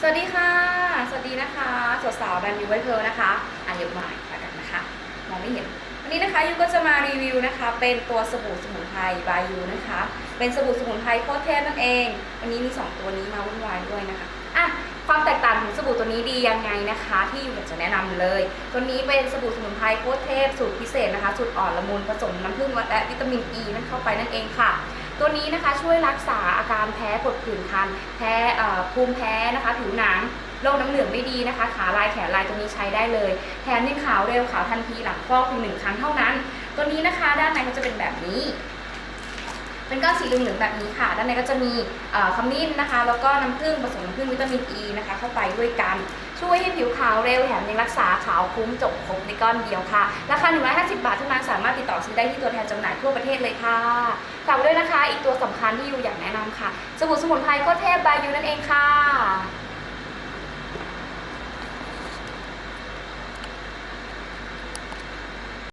สวัสดีค่ะ สวัสดีนะคะสาวสาวแบรนด์ยูไวเพลนะคะอะยกมาอีกแล้วกันนะคะ มองไม่เห็น วันนี้นะคะยูก็จะมารีวิวนะคะ เป็นตัวสบู่สมุนไพรบายูนะคะ เป็นสบู่สมุนไพรโคตรเทพนั่นเอง วันนี้มี 2 ตัวนี้มาวุ่นวายด้วยนะคะอะความแตกต่างของสบู่ตัวนี้ดียังไงนะคะ ที่ยูอยากจะแนะนำเลย ตัวนี้เป็นสบู่สมุนไพรโคตรเทพสูตรพิเศษนะคะสูตรอ่อนละมุนผสมน้ำผึ้งและวิตามินอ e ีนั่นเข้าไปนั่นเองค่ะ ตัวนี้นะคะช่วยรักษาอาการแพ้ปวดผื่นคัน แพ้ภูมิแพ้นะคะ ผิวหนังโรคน้ำเหลืองไม่ดีนะคะ ขาลายแขนลายตัวนี้ใช้ได้เลย แถมยังขาวเร็วขาวทันทีหลังฟอกเพียงหนึ่งครั้งเท่านั้น ตัวนี้นะคะด้านในก็จะเป็นแบบนี้ เป็นก้อนสีเหลืองๆแบบนี้ค่ะ ด้านในก็จะมีขมิ้นนะคะ แล้วก็น้ำผึ้งผสมน้ำผึ้งวิตามินอ e ีนะคะ เข้าไปด้วยกัน ช่วยให้ผิวขาวเร็วแถมยังรักษาขาวคุ้มจบครบในก้อนเดียวค่ะ ราคา 150 บาทเท่านั้นสามารถติดต่อซื้อได้ที่ตัวแทนจำหน่ายทั่วประเทศเลยค่ะฝากไว้ด้วยนะคะ อีกตัวสำคัญที่ยูอยากแนะนำค่ะ สบู่สมุนไพรก็เทพบายูนั่นเองค่ะ